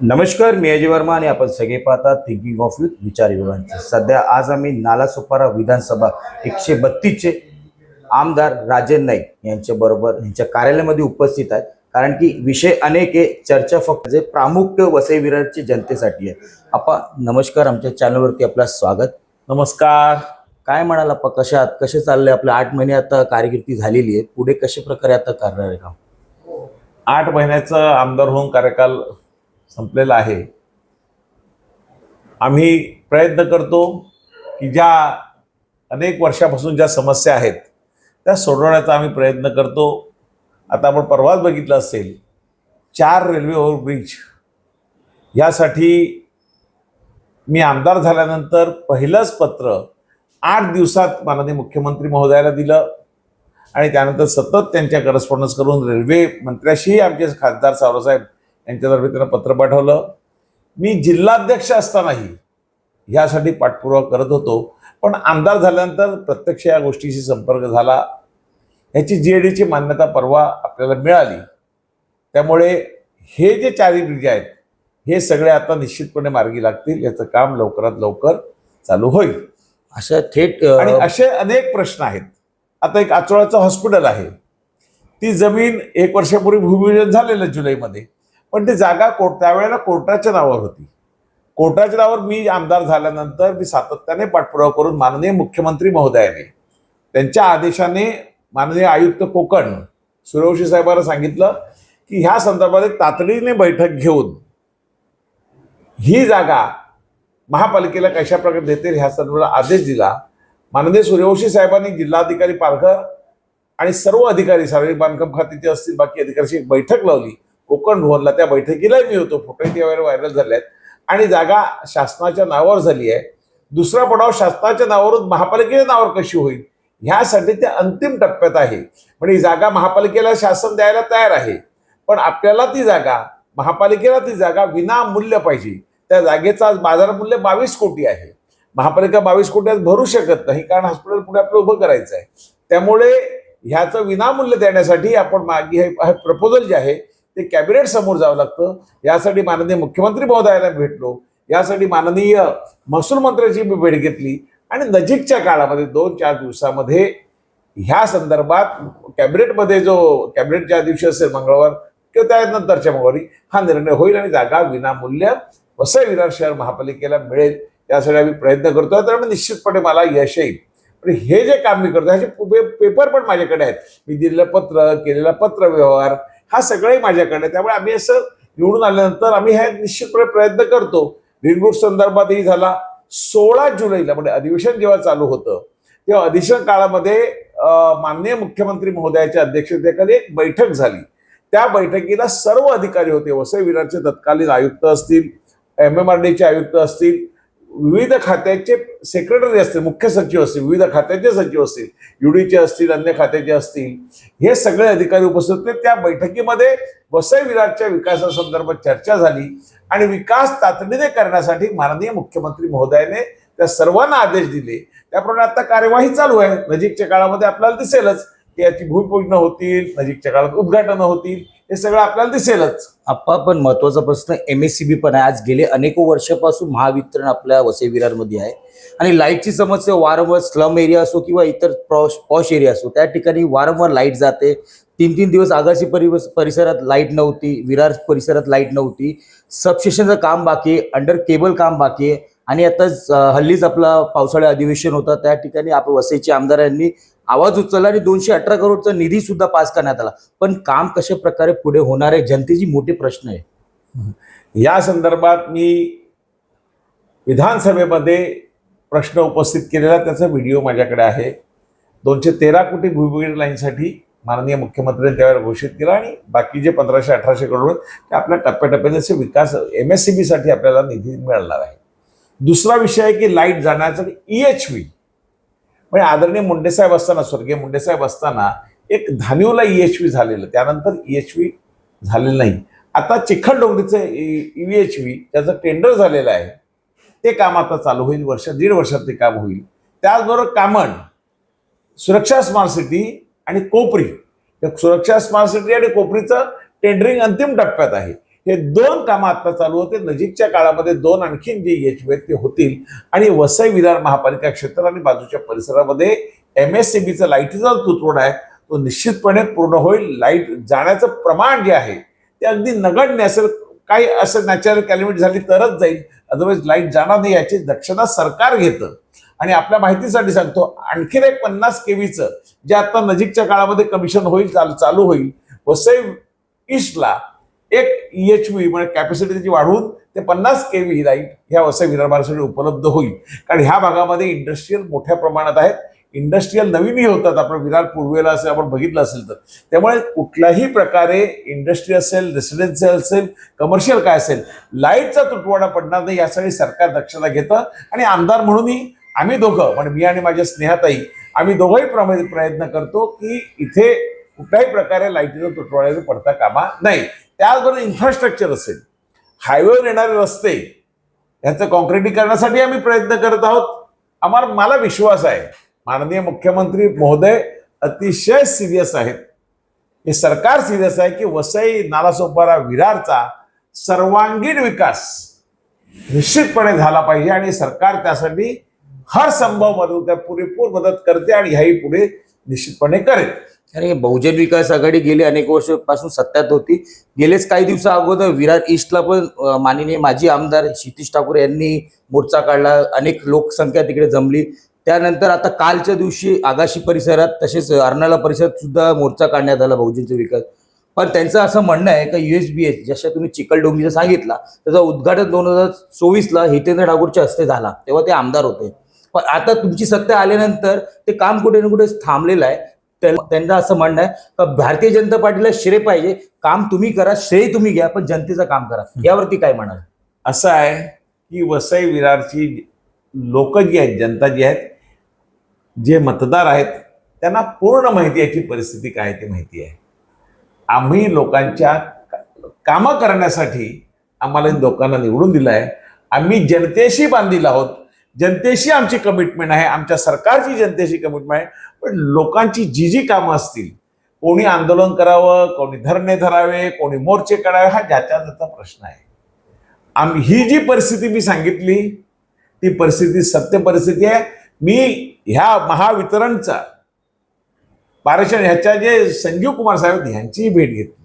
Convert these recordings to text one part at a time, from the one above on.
नमस्कार मी अजय वर्मा आणि आपण सगळे पाहतात थिंकिंग ऑफ युथ विचार युगांचे. सध्या आज आम्ही नालासोपारा विधानसभा एकशे बत्तीसचे आमदार राजेंद्र नाईक यांच्या बरोबर यांच्या कार्यालयामध्ये उपस्थित आहेत. कारण की विषय अनेक आहे चर्चा फक्त जे प्रामुख्य वसई विरारची जनतेसाठी आहे. आपण नमस्कार आमच्या चॅनलवरती आपलं स्वागत. नमस्कार. काय म्हणाल आपण कशा आहात? कसे चालले आपले आठ महिने आता कारकिर्दी झालेली आहे? पुढे कशा प्रकारे आता करणार आहे काम? आठ महिन्याचा आमदार होऊन कार्यकाल संपलेला आहे. आम्ही प्रयत्न करतो की ज्या अनेक वर्षापासून ज्या समस्या आहेत त्या सोडवण्याचा आम्ही प्रयत्न करतो. आता आपण परवाच बघितलं असेल चार रेल्वे ओव्हरब्रिज. यासाठी मी आमदार झाल्यानंतर पहिलंच पत्र आठ दिवसात माननीय मुख्यमंत्री महोदयाला दिलं आणि त्यानंतर सतत त्यांच्या करस्पॉन्डन्स करून रेल्वे मंत्र्याशीही आमचे खासदार सावरसाहेब यांच्यातर्फे त्यांना पत्र पाठवलं. मी जिल्हाध्यक्ष असतानाही ह्यासाठी पाठपुरावा करत होतो. पण आमदार झाल्यानंतर प्रत्यक्ष या गोष्टीशी संपर्क झाला. ह्याची जी डीची मान्यता परवा आपल्याला मिळाली. त्यामुळे हे जे चारही ब्रिज आहेत हे सगळे आता निश्चितपणे मार्गी लागतील. याचं काम लवकरात लवकर चालू होईल. अशा थेट आणि असे अनेक प्रश्न आहेत. आता एक आचोळाचं हॉस्पिटल आहे. ती जमीन एक वर्षापूर्वी भूमिपूजन झालेलं जुलैमध्ये. पण ती जागा कोर्ट त्यावेळेला कोर्टाच्या नावावर होती. कोर्टाच्या नावावर मी आमदार झाल्यानंतर मी सातत्याने पाठपुरावा करून माननीय मुख्यमंत्री महोदयाने त्यांच्या आदेशाने माननीय आयुक्त कोकण सूर्यवंशी साहेबांना सांगितलं की ह्या संदर्भात एक तातडीने बैठक घेऊन ही जागा महापालिकेला कशा प्रकारे देतील ह्या संदर्भात आदेश दिला. माननीय सूर्यवंशी साहेबांनी जिल्हाधिकारी पालघर आणि सर्व अधिकारी सार्वजनिक बांधकाम खात्याचे असतील बाकी अधिकाऱ्यांची एक बैठक लावली. कोकण भवनला त्या बैठकीला मी होतो. फोटो त्यावेळेला व्हायरल झाले आहेत आणि जागा शासनाच्या नावावर झाली आहे. दुसरा पडाव शासनाच्या नावावरून महापालिकेच्या नावावर कशी होईल? ह्यासाठी ते अंतिम टप्प्यात आहे. पण ही जागा महापालिकेला शासन द्यायला तयार आहे. पण आपल्याला ती जागा महापालिकेला ती जागा विनामूल्य पाहिजे. त्या जागेचं आज बाजार मूल्य बावीस कोटी आहे. महापालिका बावीस कोटी आज भरू शकत नाही. कारण हॉस्पिटल पुढे आपलं उभं करायचं आहे. त्यामुळे ह्याचं विनामूल्य देण्यासाठी आपण मागे हे प्रपोजल जे आहे ते कॅबिनेट समोर जावं लागतं. यासाठी माननीय मुख्यमंत्री महोदयाला भेटलो. यासाठी माननीय महसूल मंत्र्याची मी भेट घेतली. आणि नजीकच्या काळामध्ये दोन चार दिवसामध्ये ह्या संदर्भात कॅबिनेटमध्ये जो कॅबिनेट ज्या दिवशी असेल मंगळवार किंवा त्यानंतरच्या मंगळवारी हा निर्णय होईल आणि जागा विनामूल्य वसई विरार शहर महापालिकेला मिळेल. यासाठी आम्ही प्रयत्न करतोय. त्यामुळे निश्चितपणे मला यश येईल. पण हे जे काम मी करतो ह्याचे पेपर पण माझ्याकडे आहेत. मी दिलेलं पत्र केलेला पत्र व्यवहार हा सगळंही माझ्याकडे त्यामुळे आम्ही असं निवडून आल्यानंतर आम्ही हे निश्चितपणे प्रयत्न करतो. रिंगरूट संदर्भातही झाला. सोळा जुलैला म्हणजे अधिवेशन जेव्हा चालू होतं तेव्हा अधिवेशन काळामध्ये माननीय मुख्यमंत्री महोदयाच्या अध्यक्षतेखाली एक बैठक झाली. त्या बैठकीला सर्व अधिकारी होते. वसई विरारचे तत्कालीन आयुक्त असतील एम एम आर डीचे आयुक्त असतील विविध खात्याचे सेक्रेटरी असतील मुख्य सचिव असतील विविध खात्याचे सचिव असतील युडीचे असतील अन्य खात्याचे असतील हे सगळे अधिकारी उपस्थित होते. त्या बैठकीमध्ये वसई विराटच्या विकासासंदर्भात चर्चा झाली आणि विकास तातडीने करण्यासाठी माननीय मुख्यमंत्री महोदयाने त्या सर्वांना आदेश दिले. त्याप्रमाणे आता कार्यवाही चालू आहे. नजीकच्या काळामध्ये आपल्याला दिसेलच की याची भूमिपूजन होतील नजीकच्या काळात उद्घाटनं होतील. हे सगळं आपल्याला दिसेलच. आप्पा पण महत्त्वाचा प्रश्न एम एस सी बी पण आहे. आज गेले अनेको वर्षापासून महावितरण आपल्या वसई विरारमध्ये आहे. आणि लाईटची समस्या वारंवार स्लम एरिया असो किंवा इतर पॉश पॉश एरिया असो त्या ठिकाणी वारंवार लाइट जाते. तीन तीन दिवस आगाशी परिवस परिसरात लाइट नव्हती विरार परिसरात लाइट नव्हती. सबस्टेशनचं काम बाकी आहे अंडर केबल काम बाकी आहे. आणि आता हल्लीच आपला पावसाळा अधिवेशन होता. त्या ठिकाणी आपण वसईचे आमदारांनी आवाज उचलला आणि दोनशे अठरा करोडचा निधी सुद्धा पास करण्यात आला. पण काम कशा प्रकारे पुढे होणार आहे जनतेची मोठे प्रश्न आहे. या संदर्भात मी विधानसभेमध्ये प्रश्न उपस्थित केलेला त्याचा व्हिडिओ माझ्याकडे आहे. दोनशे तेरा कोटी भूमिगीर लाईनसाठी माननीय मुख्यमंत्र्यांनी त्यावेळेला घोषित केला आणि बाकी जे पंधराशे अठराशे करोड ते आपल्या टप्प्याटप्प्याने असे विकास एम एस सी बीसाठी आपल्याला निधी मिळणार आहे. दुसरा विषय आहे की लाइट जाण्याचं ई एच व्ही म्हणजे आदरणीय मुंडेसाहेब असताना स्वर्गीय मुंडेसाहेब असताना एक धानिवला ई एच व्ही झालेलं त्यानंतर ई एच व्ही झालेलं नाही. आता चिखलडोंगरीचं E e, V H V त्याचं टेंडर झालेलं आहे. ते काम आता चालू होईल वर्ष दीड वर्षात ते काम होईल. त्याचबरोबर कामण सुरक्षा स्मार्ट सिटी आणि कोपरी. सुरक्षा स्मार्ट सिटी आणि कोपरीचं टेंडरिंग अंतिम टप्प्यात आहे. हे दोन कामं आत्ता चालू होते. नजीकच्या काळामध्ये दोन आणखीन जे एच ते होतील आणि वसई विधान महापालिका क्षेत्र आणि बाजूच्या परिसरामध्ये एम एस सी बीचा लाईटीचा जो आहे तो निश्चितपणे पूर्ण होईल. लाइट जाण्याचं प्रमाण जे आहे ते अगदी नगण्य असेल. काही असं नॅचरल कॅलिमिटी झाली तरच जाईल. अदरवाईज लाइट जाणार नाही याची दक्षता सरकार घेतं. आणि आपल्या माहितीसाठी सांगतो आणखीन एक पन्नास केवीचं जे आता नजीकच्या काळामध्ये कमिशन होईल चाल- चालू होईल. वसई ईस्टला एक एच व्ही म्हणजे कॅपॅसिटी त्याची वाढवून ते पन्नास के व्ही लाइट ह्या वसई विदर्भासाठी उपलब्ध होईल. कारण ह्या भागामध्ये इंडस्ट्रीयल मोठ्या प्रमाणात आहेत. इंडस्ट्रीयल नवीनही होतात. आपण विरार पूर्वेला असेल आपण बघितलं असेल तर. त्यामुळे कुठल्याही प्रकारे इंडस्ट्री असेल रेसिडेन्शियल असेल कमर्शियल काय असेल लाईटचा तुटवडा पडणार नाही यासाठी सरकार दक्षता घेतं. आणि आमदार म्हणूनही आम्ही दोघं म्हणजे मी आणि माझ्या स्नेहाताई आम्ही दोघंही प्रमाणे प्रयत्न करतो की इथे कुठल्याही प्रकारे लाईटीचा तुटवड्याचा पडता कामा नाही त्याचबरोबर इन्फ्रास्ट्रक्चर असेल हायवेवर येणारे रस्ते ह्याचं कॉन्क्रिटीकरणासाठी आम्ही प्रयत्न करत आहोत. आम्हाला मला विश्वास आहे माननीय मुख्यमंत्री महोदय अतिशय सिरियस आहेत. हे सरकार सिरियस आहे की वसई नालासोपारा विरारचा सर्वांगीण विकास निश्चितपणे झाला पाहिजे आणि सरकार त्यासाठी हर संभव मदत पुरेपूर मदत करते आणि ह्याही पुढे निश्चितपणे करेल. आणि बहुजन विकास आघाडी गेली अनेक वर्षापासून सत्यात होती. गेलेच काही दिवसा अगोदर विरार ईस्टला पण माननीय माजी आमदार क्षितिश ठाकूर यांनी मोर्चा काढला. अनेक लोकसंख्या तिकडे जमली. त्यानंतर आता कालच्या दिवशी आगाशी परिसरात तसेच अर्नाळा परिसरात सुद्धा मोर्चा काढण्यात आला बहुजनचा विकास. पण त्यांचं असं म्हणणं आहे का युएसबीएस जशा तुम्ही चिखलडोंगीचा सांगितला त्याचं उद्घाटन दोन हजार चोवीसला हितेंद्र ठाकूरच्या हस्ते झाला. तेव्हा ते आमदार होते. पण आता तुमची सत्ता आल्यानंतर ते काम कुठे ना कुठे थांबलेलं आहे. त्यांचं असं म्हणणं आहे भारतीय जनता पार्टीला श्रेय पाहिजे. काम तुम्ही करा श्रेय तुम्ही घ्या पण जनतेचं काम करा. यावरती काय म्हणाल? असं आहे की वसई विरारची लोक जी आहेत जनता जी आहेत जे मतदार आहेत त्यांना पूर्ण माहिती याची परिस्थिती काय आहे ती माहिती आहे. आम्ही लोकांच्या कामं करण्यासाठी आम्हाला लोकांना निवडून दिलं आहे आम्ही जनतेशी बांधील आहोत. जनतेशी आमची कमिटमेंट आहे आमच्या सरकारची जनतेशी कमिटमेंट आहे पण लोकांची जी जी कामं असतील कोणी आंदोलन करावं कोणी धरणे धरावे कोणी मोर्चे करावे हा ज्याच्या त्याचा प्रश्न आहे. आम्ही ही जी परिस्थिती मी सांगितली ती परिस्थिती सत्य परिस्थिती आहे. मी ह्या महावितरणचा पारेषण ह्याच्या जे संजीव कुमार साहेब यांचीही ह्यांचीही भेट घेतली.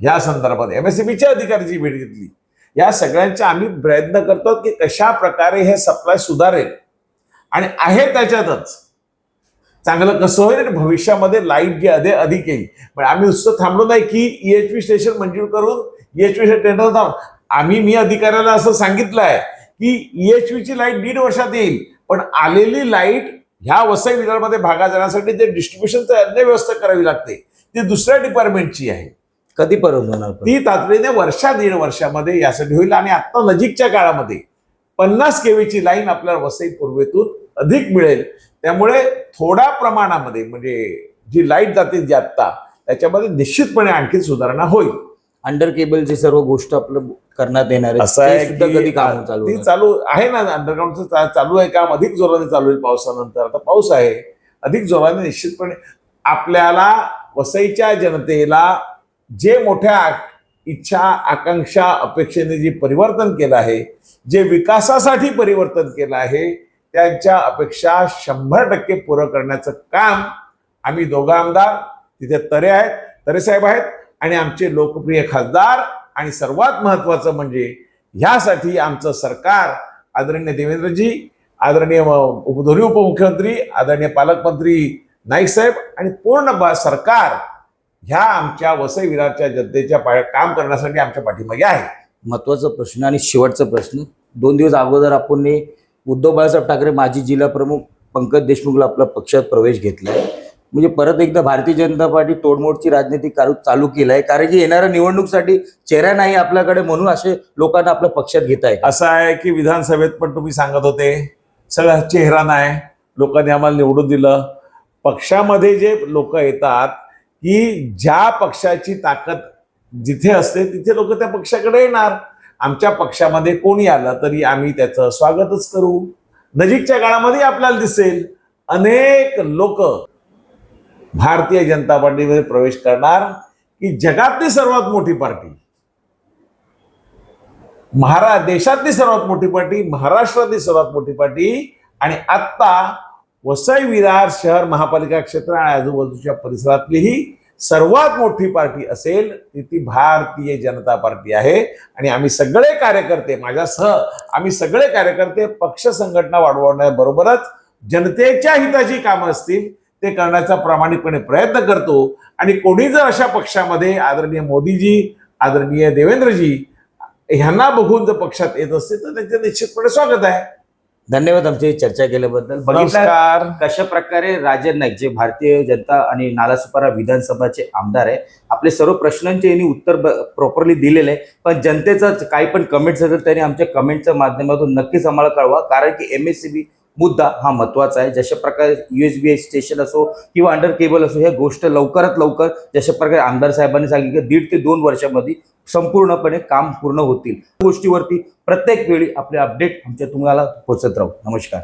ह्या संदर्भात एम एस सी बीच्या अधिकाऱ्याची भेट घेतली. या सगळ्यांचे आम्ही प्रयत्न करतो की कशा प्रकारे हे सप्लाय सुधारेल. आणि आहे त्याच्यातच. चांगलं कसं होईल आणि भविष्यामध्ये लाइट जी अधे अधिक येईल. पण आम्ही नुसतं थांबलो नाही की एच पी स्टेशन मंजूर करून एच पी टेंडर थांब आम्ही मी अधिकाऱ्याला असं सांगितलं आहे की एच पीची ची लाइट दीड वर्षात येईल. पण आलेली लाइट ह्या वसई विदर्भामध्ये भागा जाण्यासाठी ते डिस्ट्रीब्युशनचं अन्य व्यवस्था करावी लागते ती दुसऱ्या डिपार्टमेंटची आहे. कधीपर्यंत होणार पण? ती तातडीने वर्षा दीड वर्षामध्ये यासाठी होईल आणि आता नजीकच्या काळामध्ये पन्नास केवीची लाईन आपल्याला वसई पूर्वेतून अधिक मिळेल त्यामुळे थोड्या प्रमाणामध्ये म्हणजे जी लाइट जाते जी आत्ता त्याच्यामध्ये निश्चितपणे आणखी सुधारणा होईल अंडर केबलची सर्व गोष्ट आपलं करण्यात येणार आहे असं आहे सुद्धा कधी काम चालू ती होणार? चालू आहे ना अंडरग्राऊंडचं चालू आहे काम अधिक जोराने चालू होईल पावसानंतर आता पाऊस आहे अधिक जोराने निश्चितपणे आपल्याला वसईच्या जनतेला जे मोठ्या इच्छा आकांक्षा अपेक्षेने जे परिवर्तन केलं आहे जे विकासासाठी परिवर्तन केलं आहे त्यांच्या अपेक्षा शंभर टक्के पुरं करण्याचं काम आम्ही दोघं आमदार तिथे तरे आहेत तरे साहेब आहेत आणि आमचे लोकप्रिय खासदार आणि सर्वात महत्वाचं म्हणजे ह्यासाठी आमचं सरकार आदरणीय देवेंद्रजी आदरणीय म- उप- दोन्ही उपमुख्यमंत्री आदरणीय पालकमंत्री नाईक साहेब आणि पूर्ण बा- सरकार ह्या आमच्या वसई विरारच्या जनतेच्या पा- काम करण्यासाठी आमच्या पाठीमागे आहे. महत्त्वाचा प्रश्न आणि शेवटचा प्रश्न दोन दिवस अगोदर आपण उद्धव बाळासाहेब ठाकरे माजी जिल्हा प्रमुख पंकज देशमुखला आपला पक्षात प्रवेश घेतलाय. म्हणजे परत एकदा भारतीय जनता पार्टी तोडमोडची राजनीती कारू- चालू केलाय आहे कारण की येणाऱ्या निवडणुकीसाठी चेहरा नाही आपल्याकडे म्हणून असे लोकांना आपल्या पक्षात घेत आहे. असं आहे की विधानसभेत पण तुम्ही सांगत होते सगळा चेहरा नाही लोकांनी आम्हाला निवडून दिलं. पक्षामध्ये जे लोक येतात की ज्या पक्षाची ताकद जिथे असते तिथे लोक त्या पक्षाकडे येणार. आमच्या पक्षामध्ये कोणी आलं तरी आम्ही त्याचं स्वागतच करू. नजीकच्या काळामध्ये आपल्याला दिसेल. अनेक लोक भारतीय जनता पार्टीमध्ये प्रवेश करणार की जगातली सर्वात मोठी पार्टी. महारा देशातली सर्वात मोठी पार्टी महाराष्ट्रातली सर्वात मोठी पार्टी आणि आत्ता वसई विरार शहर महापालिका क्षेत्र आणि आजूबाजूच्या परिसरातली ही सर्वात मोठी पार्टी असेल ती ती भारतीय जनता पार्टी आहे. आणि आम्ही सगळे कार्यकर्ते माझ्यासह आम्ही सगळे कार्यकर्ते पक्ष संघटना वाढवण्याबरोबरच जनतेच्या हिताची कामं असतील ते करण्याचा प्रामाणिकपणे प्रयत्न करतो. आणि कोणी जर अशा पक्षामध्ये आदरणीय मोदीजी आदरणीय देवेंद्रजी ह्यांना बघून जर पक्षात येत असतील तर त्यांचं निश्चितपणे स्वागत आहे. धन्यवाद आमची चर्चा केल्याबद्दल. बघितलं नमस्कार. कशा प्रकारे राजन नाईक जे भारतीय जनता आणि नालासोपारा विधानसभाचे आमदार आहे आपले सर्व प्रश्नांचे यांनी उत्तर प्रॉपरली दिलेले आहे. पण जनतेचं काही पण कमेंट्स असतात त्यांनी आमच्या कमेंटच्या माध्यमातून नक्कीच आम्हाला कळवा. कारण की एम एस सी बी मुद्दा हा महत्त्वाचा आहे. जशा प्रकारे युएसबी स्टेशन असो किंवा अंडर केबल असो ह्या गोष्ट लवकरात लवकर जशा प्रकारे आमदार साहेबांनी सांगितलं की दीड ते दोन वर्षामध्ये संपूर्णपणे काम पूर्ण होतील. गोष्टीवरती प्रत्येक वेळी आपले अपडेट आमच्या तुम्हाला पोहोचत राहू. नमस्कार.